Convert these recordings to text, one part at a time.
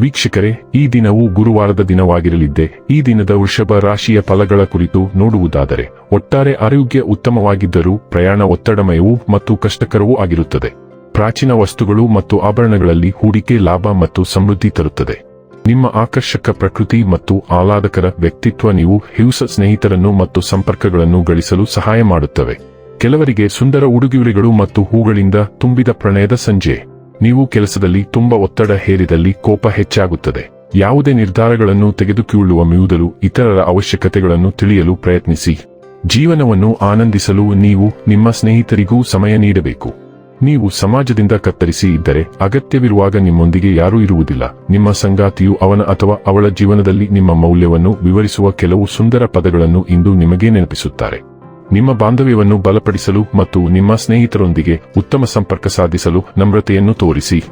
ವೀಕ್ಷಕರೇ, ಈ ದಿನವು ಗುರುವಾರದ ದಿನವಾಗಿರಲಿದ್ದೆ, ಈ ದಿನದ ವೃಷಭ ರಾಶಿಯ ಫಲಗಳ ಕುರಿತು ನೋಡುವುದಾದರೆ, ಒಟ್ಟಾರೆ ಆರೋಗ್ಯ ಉತ್ತಮವಾಗಿದ್ದರೂ ಪ್ರಯಾಣ ಒತ್ತಡಮಯವೂ ಮತ್ತು ಕಷ್ಟಕರವೂ ಆಗಿರುತ್ತದೆ. ಪ್ರಾಚೀನ ವಸ್ತುಗಳು ಮತ್ತು ಆಭರಣಗಳಲ್ಲಿ ಹೂಡಿಕೆ ಲಾಭ ಮತ್ತು ಸಮೃದ್ಧಿ ತರುತ್ತದೆ. ನಿಮ್ಮ ಆಕರ್ಷಕ ಪ್ರಕೃತಿ ಮತ್ತು ಆಹ್ಲಾದಕರ ವ್ಯಕ್ತಿತ್ವ ನೀವು ಹಿಂಸ ಸ್ನೇಹಿತರನ್ನು ಮತ್ತು ಸಂಪರ್ಕಗಳನ್ನು ಗಳಿಸಲು ಸಹಾಯ ಮಾಡುತ್ತವೆ. ಕೆಲವರಿಗೆ ಸುಂದರ ಉಡುಗೊರೆಗಳು ಮತ್ತು ಹೂಗಳಿಂದ ತುಂಬಿದ ಪ್ರಣಯದ ಸಂಜೆ. ನೀವು ಕೆಲಸದಲ್ಲಿ ತುಂಬಾ ಒತ್ತಡ ಹೇರಿದಲ್ಲಿ ಕೋಪ ಹೆಚ್ಚಾಗುತ್ತದೆ. ಯಾವುದೇ ನಿರ್ಧಾರಗಳನ್ನು ತೆಗೆದುಕೊಳ್ಳುವ ಮಿಯುದಲು ಇತರರ ಅವಶ್ಯಕತೆಗಳನ್ನು ತಿಳಿಯಲು ಪ್ರಯತ್ನಿಸಿ. ಜೀವನವನ್ನು ಆನಂದಿಸಲು ನೀವು ನಿಮ್ಮ ಸ್ನೇಹಿತರಿಗೂ ಸಮಯ ನೀಡಬೇಕು. ನೀವು ಸಮಾಜದಿಂದ ಕತ್ತರಿಸಿ ಇದ್ದರೆ ಅಗತ್ಯವಿರುವಾಗ ನಿಮ್ಮೊಂದಿಗೆ ಯಾರೂ ಇರುವುದಿಲ್ಲ. ನಿಮ್ಮ ಸಂಗಾತಿಯು ಅವನ ಅಥವಾ ಅವಳ ಜೀವನದಲ್ಲಿ ನಿಮ್ಮ ಮೌಲ್ಯವನ್ನು ವಿವರಿಸುವ ಕೆಲವು ಸುಂದರ ಪದಗಳನ್ನು ಇಂದು ನಿಮಗೆ ನೆನಪಿಸುತ್ತಾರೆ. ನಿಮ್ಮ ಬಾಂಧವ್ಯವನ್ನು ಬಲಪಡಿಸಲು ಮತ್ತು ನಿಮ್ಮ ಸ್ನೇಹಿತರೊಂದಿಗೆ ಉತ್ತಮ ಸಂಪರ್ಕ ಸಾಧಿಸಲು ನಮ್ರತೆಯನ್ನು ತೋರಿಸಿ.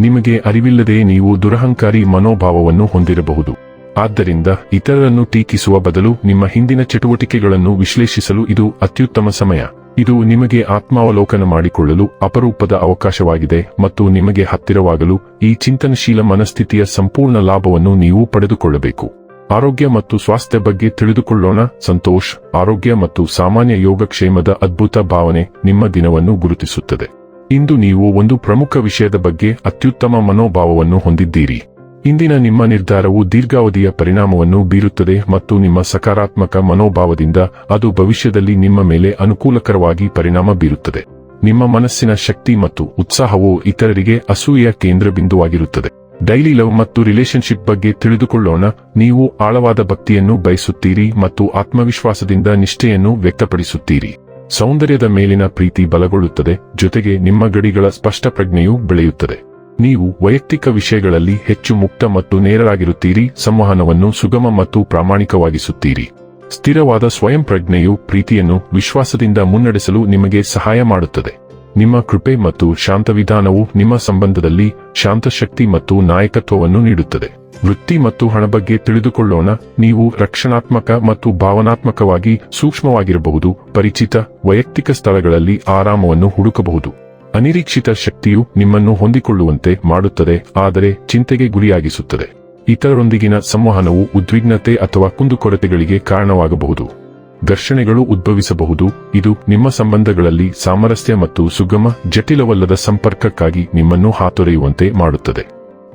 ನಿಮಗೆ ಅರಿವಿಲ್ಲದೆ ನೀವು ದುರಹಂಕಾರಿ ಮನೋಭಾವವನ್ನು ಹೊಂದಿರಬಹುದು. ಆದ್ದರಿಂದ ಇತರರನ್ನು ಟೀಕಿಸುವ ಬದಲು ನಿಮ್ಮ ಹಿಂದಿನ ಚಟುವಟಿಕೆಗಳನ್ನು ವಿಶ್ಲೇಷಿಸಲು ಇದು ಅತ್ಯುತ್ತಮ ಸಮಯ. ಇದು ನಿಮಗೆ ಆತ್ಮಾವಲೋಕನ ಮಾಡಿಕೊಳ್ಳಲು ಅಪರೂಪದ ಅವಕಾಶವಾಗಿದೆ ಮತ್ತು ನಿಮಗೆ ಹತ್ತಿರವಾಗಲು ಈ ಚಿಂತನಶೀಲ ಮನಸ್ಥಿತಿಯ ಸಂಪೂರ್ಣ ಲಾಭವನ್ನು ನೀವು ಪಡೆದುಕೊಳ್ಳಬೇಕು. ಆರೋಗ್ಯ ಮತ್ತು ಸ್ವಾಸ್ಥ್ಯ ಬಗ್ಗೆ ತಿಳಿದುಕೊಳ್ಳೋಣ. ಸಂತೋಷ್, ಆರೋಗ್ಯ ಮತ್ತು ಸಾಮಾನ್ಯ ಯೋಗಕ್ಷೇಮದ ಅದ್ಭುತ ಭಾವನೆ ನಿಮ್ಮ ದಿನವನ್ನು ಗುರುತಿಸುತ್ತದೆ. ಇಂದು ನೀವು ಒಂದು ಪ್ರಮುಖ ವಿಷಯದ ಬಗ್ಗೆ ಅತ್ಯುತ್ತಮ ಮನೋಭಾವವನ್ನು ಹೊಂದಿದ್ದೀರಿ. ಇಂದಿನ ನಿಮ್ಮ ನಿರ್ಧಾರವು ದೀರ್ಘಾವಧಿಯ ಪರಿಣಾಮವನ್ನು ಬೀರುತ್ತದೆ ಮತ್ತು ನಿಮ್ಮ ಸಕಾರಾತ್ಮಕ ಮನೋಭಾವದಿಂದ ಅದು ಭವಿಷ್ಯದಲ್ಲಿ ನಿಮ್ಮ ಮೇಲೆ ಅನುಕೂಲಕರವಾಗಿ ಪರಿಣಾಮ ಬೀರುತ್ತದೆ. ನಿಮ್ಮ ಮನಸ್ಸಿನ ಶಕ್ತಿ ಮತ್ತು ಉತ್ಸಾಹವು ಇತರರಿಗೆ ಅಸೂಯ ಕೇಂದ್ರ ಬಿಂದುವಾಗಿರುತ್ತದೆ ಡೈಲಿ ಲವ್ ಮತ್ತು ರಿಲೇಶನ್ಶಿಪ್ ಬಗ್ಗೆ ತಿಳಿದುಕೊಳ್ಳೋಣ. ನೀವು ಆಳವಾದ ಭಕ್ತಿಯನ್ನು ಬಯಸುತ್ತೀರಿ ಮತ್ತು ಆತ್ಮವಿಶ್ವಾಸದಿಂದ ನಿಷ್ಠೆಯನ್ನು ವ್ಯಕ್ತಪಡಿಸುತ್ತೀರಿ. ಸೌಂದರ್ಯದ ಮೇಲಿನ ಪ್ರೀತಿ ಬಲಗೊಳ್ಳುತ್ತದೆ, ಜೊತೆಗೆ ನಿಮ್ಮ ಗಡಿಗಳ ಸ್ಪಷ್ಟ ಪ್ರಜ್ಞೆಯು ಬೆಳೆಯುತ್ತದೆ. ನೀವು ವೈಯಕ್ತಿಕ ವಿಷಯಗಳಲ್ಲಿ ಹೆಚ್ಚು ಮುಕ್ತ ಮತ್ತು ನೇರರಾಗಿರುತ್ತೀರಿ, ಸಂವಹನವನ್ನು ಸುಗಮ ಮತ್ತು ಪ್ರಾಮಾಣಿಕವಾಗಿಸುತ್ತೀರಿ. ಸ್ಥಿರವಾದ ಸ್ವಯಂ ಪ್ರಜ್ಞೆಯು ಪ್ರೀತಿಯನ್ನು ವಿಶ್ವಾಸದಿಂದ ಮುನ್ನಡೆಸಲು ನಿಮಗೆ ಸಹಾಯ ಮಾಡುತ್ತದೆ. ನಿಮ್ಮ ಕೃಪೆ ಮತ್ತು ಶಾಂತ ವಿಧಾನವು ನಿಮ್ಮ ಸಂಬಂಧದಲ್ಲಿ ಶಾಂತಶಕ್ತಿ ಮತ್ತು ನಾಯಕತ್ವವನ್ನು ನೀಡುತ್ತದೆ. ವೃತ್ತಿ ಮತ್ತು ಹಣ ಬಗ್ಗೆ ತಿಳಿದುಕೊಳ್ಳೋಣ. ನೀವು ರಕ್ಷಣಾತ್ಮಕ ಮತ್ತು ಭಾವನಾತ್ಮಕವಾಗಿ ಸೂಕ್ಷ್ಮವಾಗಿರಬಹುದು. ಪರಿಚಿತ, ವೈಯಕ್ತಿಕ ಸ್ಥಳಗಳಲ್ಲಿ ಆರಾಮವನ್ನು ಹುಡುಕಬಹುದು. ಅನಿರೀಕ್ಷಿತ ಶಕ್ತಿಯು ನಿಮ್ಮನ್ನು ಹೊಂದಿಕೊಳ್ಳುವಂತೆ ಮಾಡುತ್ತದೆ, ಆದರೆ ಚಿಂತೆಗೆ ಗುರಿಯಾಗಿಸುತ್ತದೆ. ಇತರರೊಂದಿಗಿನ ಸಂವಹನವು ಉದ್ವಿಗ್ನತೆ ಅಥವಾ ಕುಂದುಕೊರತೆಗಳಿಗೆ ಕಾರಣವಾಗಬಹುದು. ಘರ್ಷಣೆಗಳು ಉದ್ಭವಿಸಬಹುದು. ಇದು ನಿಮ್ಮ ಸಂಬಂಧಗಳಲ್ಲಿ ಸಾಮರಸ್ಯ ಮತ್ತು ಸುಗಮ, ಜಟಿಲವಲ್ಲದ ಸಂಪರ್ಕಕ್ಕಾಗಿ ನಿಮ್ಮನ್ನು ಹಾತೊರೆಯುವಂತೆ ಮಾಡುತ್ತದೆ.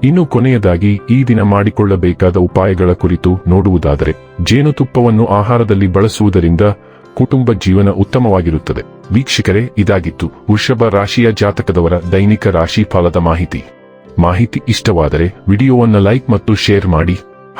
ಇನ್ನು ಕೊನೆಯದಾಗಿ, ಈ ದಿನ ಮಾಡಿಕೊಳ್ಳಬೇಕಾದ ಉಪಾಯಗಳ ಕುರಿತು ನೋಡುವುದಾದರೆ, ಜೇನುತುಪ್ಪವನ್ನು ಆಹಾರದಲ್ಲಿ ಬಳಸುವುದರಿಂದ ಕುಟುಂಬ ಜೀವನ ಉತ್ತಮವಾಗಿರುತ್ತದೆ. ವೀಕ್ಷಕರೇ, ಇದಾಗಿತ್ತು ವೃಷಭ ರಾಶಿಯ ಜಾತಕದವರ ದೈನಿಕ ರಾಶಿ ಫಲದ ಮಾಹಿತಿ. ಮಾಹಿತಿ ಇಷ್ಟವಾದರೆ, ವಿಡಿಯೋವನ್ನು ಲೈಕ್ ಮತ್ತು ಶೇರ್ ಮಾಡಿ.